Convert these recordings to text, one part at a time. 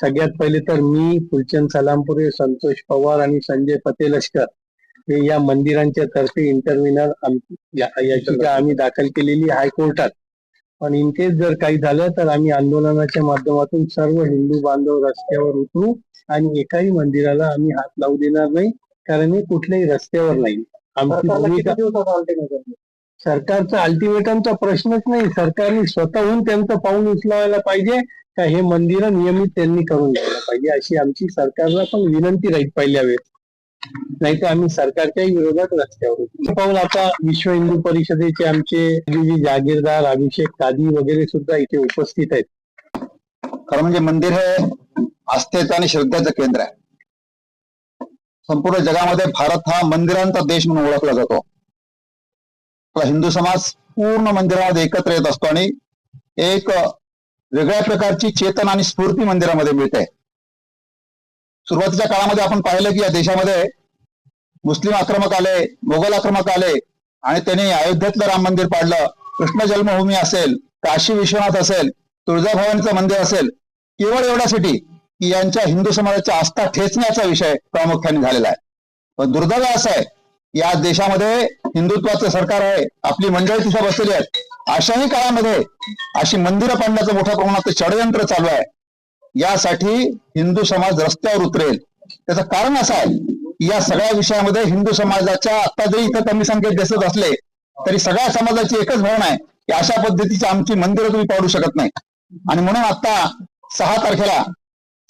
सगळ्यात पहिले तर मी फुलचंद सलामपुरे संतोष पवार आणि संजय पतेलष्कर हे या मंदिरांच्या तर्फे इंटरव्हिनर याचिका आम्ही दाखल केलेली हायकोर्टात पण इन केस जर काही झालं तर आम्ही आंदोलनाच्या माध्यमातून सर्व हिंदू बांधव रस्त्यावर उतरू आणि एकाही मंदिराला आम्ही हात लावू देणार नाही कारण हे कुठल्याही रस्त्यावर नाही. आमची भूमिका सरकारचा अल्टिमेटमचा प्रश्नच नाही. सरकारने स्वतःहून त्यांचं पाऊल उचलायला पाहिजे का हे मंदिर नियमित त्यांनी करून घ्यायला पाहिजे? अशी आमची सरकारला पण विनंती राहील पहिल्या वेळेस. नाही तर आम्ही सरकारच्या विरोधात रस्त्यावर पाहून पाऊल आता विश्व हिंदू परिषदेचे आमचे जागीरदार अभिषेक कादी वगैरे सुद्धा इथे उपस्थित आहेत. खरं म्हणजे मंदिर हे आस्थेचं आणि श्रद्धेचं केंद्र आहे. संपूर्ण जगामध्ये भारत हा मंदिरांचा देश म्हणून ओळखला जातो. हिंदू समाज पूर्ण मंदिरामध्ये एकत्र येत असतो आणि एक वेगळ्या प्रकारची चेतना आणि स्फूर्ती मंदिरामध्ये मिळते. सुरुवातीच्या काळामध्ये आपण पाहिलं की या देशामध्ये मुस्लिम आक्रमक आले मोगल आक्रमक आले आणि त्यांनी अयोध्येतलं राम मंदिर पाडलं. कृष्ण जन्मभूमी असेल काशी विश्वनाथ असेल तुळजाभवानीचं मंदिर असेल केवळ एवढ्यासाठी की यांच्या हिंदू समाजाची आस्था ठेचण्याचा विषय प्रामुख्याने झालेला आहे. पण दुर्दैव असं आहे या देशामध्ये हिंदुत्वाचं सरकार आहे आपली मंडळी तिथे बसलेली आहेत. अशाही काळामध्ये अशी मंदिरं पाडण्याचं मोठ्या प्रमाणात षडयंत्र चालू आहे. यासाठी हिंदू समाज रस्त्यावर उतरेल. त्याचं कारण असं आहे की या सगळ्या विषयामध्ये हिंदू समाजाच्या आता जरी इथं कमी संख्येत दिसत असले तरी सगळ्या समाजाची एकच भावना आहे की अशा पद्धतीची आमची मंदिरं तुम्ही पाडू शकत नाही. आणि म्हणून आता सहा तारखेला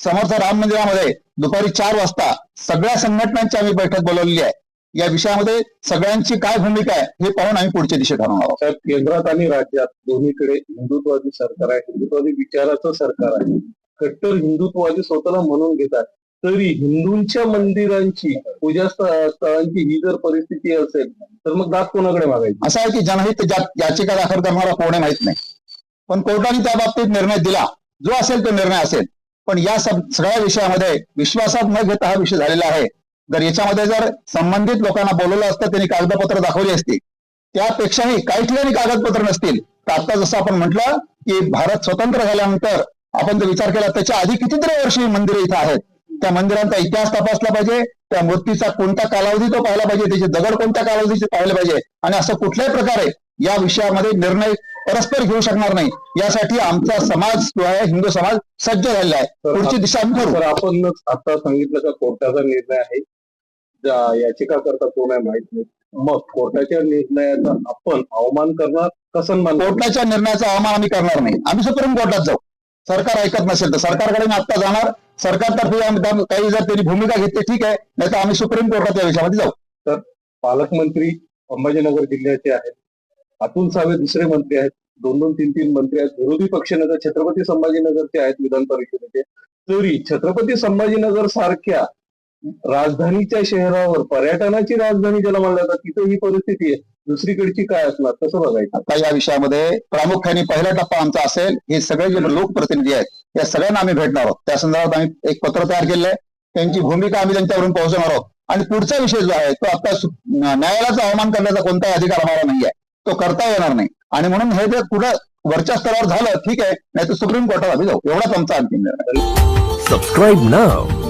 समर्थ राम मंदिरामध्ये दुपारी चार वाजता सगळ्या संघटनांची आम्ही बैठक बोलवलेली आहे. या विषयामध्ये सगळ्यांची काय भूमिका आहे हे पाहून आम्ही पुढच्या दिशेत ठरवणार आहोत. साहेब केंद्रात आणि राज्यात दोन्हीकडे हिंदुत्वादी सरकार आहे. हिंदुत्वादी विचाराचं सरकार आहे. कट्टर हिंदुत्वादी स्वतःला म्हणून घेतात तरी हिंदूंच्या मंदिरांची पूजा स्थ- स्थळांची ही जर परिस्थिती असेल तर मग दात कोणाकडे मागायची? असं आहे की जनहित याचिका दाखल करणारा कोण माहीत नाही. पण कोर्टाने त्या बाबतीत निर्णय दिला. जो असेल तो निर्णय असेल. पण या सगळ्या विषयामध्ये विश्वासात न घेता हा विषय झालेला आहे. जर याच्यामध्ये जर संबंधित लोकांना बोलवलं असतं त्यांनी कागदपत्र दाखवली असती. त्यापेक्षाही काही ठिकाणी कागदपत्र नसतील. तर आता जसं आपण म्हटलं की भारत स्वतंत्र झाल्यानंतर आपण जर विचार केला त्याच्या आधी कितीतरी वर्षी मंदिरे इथं आहेत. त्या मंदिरांचा इतिहास तपासला पाहिजे. त्या मूर्तीचा कोणता कालावधी तो पाहिला पाहिजे. त्याचे दगड कोणत्या कालावधीचे पाहिले पाहिजे. आणि असं कुठल्याही प्रकारे या विषयामध्ये निर्णय परस्पर घेऊ शकणार नाही. यासाठी आमचा समाज जो आहे हिंदू समाज सज्ज झालेला आहे. पुढची दिशा आम्ही ठरवू. आपण आता सांगितलं का कोर्टाचा निर्णय आहे. ज्या याचिका करता कोण आहे माहीत नाही. मग कोर्टाच्या निर्णयाचा आपण अवमान करणार का सन्मान करणार? कोर्टाच्या निर्णयाचा अवमान आम्ही करणार नाही. आम्ही सुप्रीम कोर्टात जाऊ. सरकार ऐकत नसेल तर सरकारकडे मी आता जाणार. सरकारतर्फे काही जर त्यांनी भूमिका घेतली ठीक आहे. नाही तर आम्ही सुप्रीम कोर्टात या विषयामध्ये जाऊ. पालकमंत्री संभाजीनगर जिल्ह्याचे आहेत. अतुल सावे दुसरे मंत्री आहेत. दोन दोन तीन तीन मंत्री आहेत. विरोधी पक्षनेता छत्रपती संभाजीनगरचे आहेत विधान परिषदेचे. तरी छत्रपती संभाजीनगर सारख्या राजधानीच्या शहरावर पर्यटनाची राजधानी ज्याला म्हणलं जातं तिथे ही परिस्थिती आहे. दुसरीकडची काय असणार? कसं बघायचं? आता या विषयामध्ये प्रामुख्याने पहिला टप्पा आमचा असेल हे सगळे जे लोकप्रतिनिधी आहेत या सगळ्यांना आम्ही भेटणार आहोत. त्या संदर्भात आम्ही एक पत्र तयार केलेलं आहे. त्यांची भूमिका आम्ही त्यांच्यावरून पोहोचवणार आहोत. आणि पुढचा विषय जो आहे तो आता न्यायालयाचा अवमान करण्याचा कोणताही अधिकार आम्हाला नाही आहे तो करता येणार नाही. आणि म्हणून हे जर कुठं वरच्या स्तरावर झालं ठीक आहे नाही तर सुप्रीम कोर्टात आम्ही जाऊ. एवढाच आमचा अंतिम निर्णय. Subscribe now.